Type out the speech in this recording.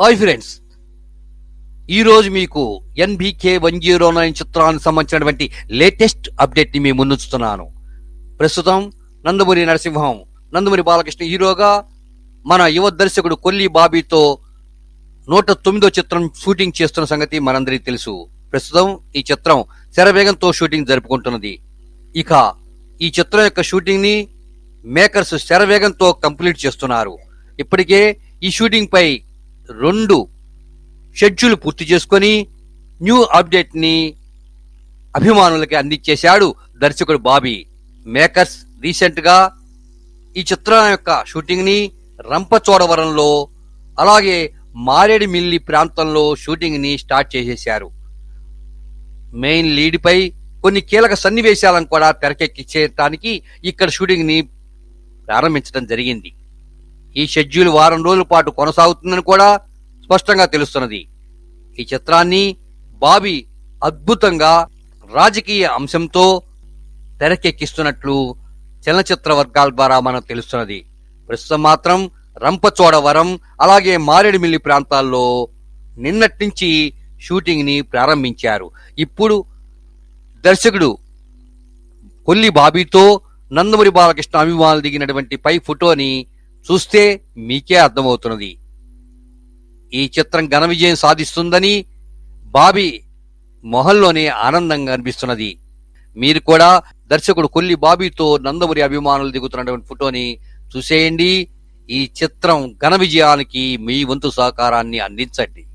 Hi friends ఈరోజు మీకు NBK one zero nine చిత్రానికి సంబంధించినటువంటి లేటెస్ట్ అప్డేట్ని మీ మేము ముందుంచుతున్నాను. ప్రస్తుతం నందమూరి నరసింహం నందమూరి బాలకృష్ణ హీరోగా మన యువ దర్శకుడు కొల్లి బాబీతో నూట తొమ్మిదో చిత్రం షూటింగ్ చేస్తున్న సంగతి మనందరికీ తెలుసు. ప్రస్తుతం ఈ చిత్రం శరవేగంతో షూటింగ్ జరుపుకుంటున్నది. ఇక ఈ చిత్రం యొక్క షూటింగ్ని మేకర్స్ శరవేగంతో కంప్లీట్ చేస్తున్నారు. ఇప్పటికే ఈ షూటింగ్ పై రెండు షెడ్యూల్ పూర్తి చేసుకొని న్యూ అప్డేట్ని అభిమానులకి అందించేశాడు దర్శకుడు బాబీ మేకర్స్. రీసెంట్గా ఈ చిత్రం యొక్క షూటింగ్ని రంపచోడవరంలో అలాగే మారేడుమిల్లి ప్రాంతంలో షూటింగ్ని స్టార్ట్ చేసేశారు. మెయిన్ లీడ్పై కొన్ని కీలక సన్నివేశాలను కూడా తెరకెక్కించడానికి ఇక్కడ షూటింగ్ని ప్రారంభించడం జరిగింది. ఈ షెడ్యూల్ వారం రోజుల పాటు కొనసాగుతుందని కూడా స్పష్టంగా తెలుస్తున్నది. ఈ చిత్రాన్ని బాబీ అద్భుతంగా రాజకీయ అంశంతో తెరకెక్కిస్తున్నట్లు చలనచిత్ర వర్గాల ద్వారా మనకు తెలుస్తున్నది. ప్రస్తుతం మాత్రం రంపచోడవరం అలాగే మారేడుమిల్లి ప్రాంతాల్లో నిన్నటి నుంచి షూటింగ్ని ప్రారంభించారు. ఇప్పుడు దర్శకుడు కొల్లి బాబీతో నందమూరి బాలకృష్ణ అభిమానులు దిగినటువంటి పై ఫోటోని చూస్తే మీకే అర్థమవుతున్నది. ఈ చిత్రం ఘన విజయం సాధిస్తుందని బాబీ మొహల్లోనే ఆనందంగా అనిపిస్తున్నది. మీరు కూడా దర్శకుడు కొల్లి బాబీతో నందమూరి అభిమానులు దిగుతున్నటువంటి ఫోటోని చూసేయండి. ఈ చిత్రం ఘన విజయానికి మీ వంతు సహకారాన్ని అందించండి.